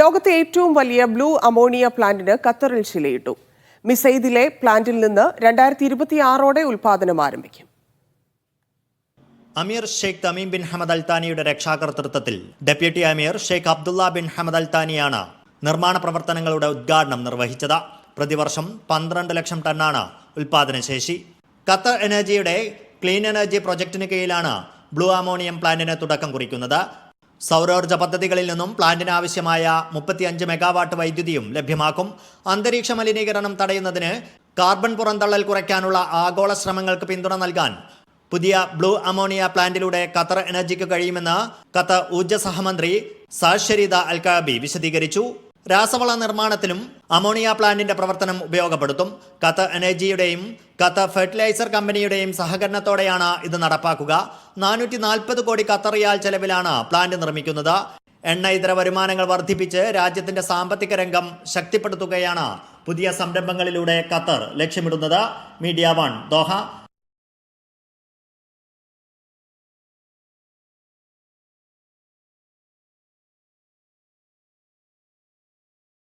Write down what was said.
ലോകത്തെ ഏറ്റവും വലിയ ബ്ലൂ അമോണിയ പ്ലാന്റിന് ഖത്തറിൽ ശിലയിട്ടു. മിസൈദിലെ പ്ലാന്റിൽ നിന്ന് രണ്ടായിരത്തി ഇരുപത്തിയാറോടെ ഉൽപാദനം ആരംഭിക്കും. അമീർ ഷെയ്ഖ് തമീം ബിൻ ഹമദ് അൽത്താനിയുടെ രക്ഷാകർതൃത്വത്തിൽ ഡെപ്യൂട്ടി അമീർ ഷെയ്ഖ് അബ്ദുള്ള ബിൻ ഹമദ് അൽത്താനിയാണ് നിർമ്മാണ പ്രവർത്തനങ്ങളുടെ ഉദ്ഘാടനം നിർവഹിച്ചത്. പ്രതിവർഷം പന്ത്രണ്ട് ലക്ഷം ടണ്ണാണ് ഉൽപാദന ശേഷി. ഖത്തർ എനർജിയുടെ ക്ലീൻ എനർജി പ്രൊജക്ടിന് കീഴിലാണ് ബ്ലൂ അമോണിയം പ്ലാന്റിന് തുടക്കം കുറിക്കുന്നത്. സൗരോർജ പദ്ധതികളിൽ നിന്നും പ്ലാന്റിന് ആവശ്യമായ മുപ്പത്തിയഞ്ച് മെഗാവാട്ട് വൈദ്യുതിയും ലഭ്യമാക്കും. അന്തരീക്ഷ മലിനീകരണം തടയുന്നതിന് കാർബൺ പുറന്തള്ളൽ കുറയ്ക്കാനുള്ള ആഗോള ശ്രമങ്ങൾക്ക് പിന്തുണ നൽകാൻ പുതിയ ബ്ലൂ അമോണിയ പ്ലാന്റിലൂടെ ഖത്തർ എനർജിക്ക് കഴിയുമെന്ന് ഖത്തർ ഊർജ സഹമന്ത്രി സാഷരിത അൽക്കാബി വിശദീകരിച്ചു. രാസവള നിർമ്മാണത്തിലും അമോണിയ പ്ലാന്റിന്റെ പ്രവർത്തനം ഉപയോഗപ്പെടുത്തും. കത്ത് എനർജിയുടെയും കത്ത് ഫെർട്ടിലൈസർ കമ്പനിയുടെയും സഹകരണത്തോടെയാണ് ഇത് നടപ്പാക്കുക. നാനൂറ്റി നാൽപ്പത് കോടി കത്തറിയാൽ ചെലവിലാണ് പ്ലാന്റ് നിർമ്മിക്കുന്നത്. എണ്ണ ഇതര വരുമാനങ്ങൾ വർദ്ധിപ്പിച്ച് രാജ്യത്തിന്റെ സാമ്പത്തിക രംഗം ശക്തിപ്പെടുത്തുകയാണ് പുതിയ സംരംഭങ്ങളിലൂടെ ഖത്തർ ലക്ഷ്യമിടുന്നത്. Media One Doha.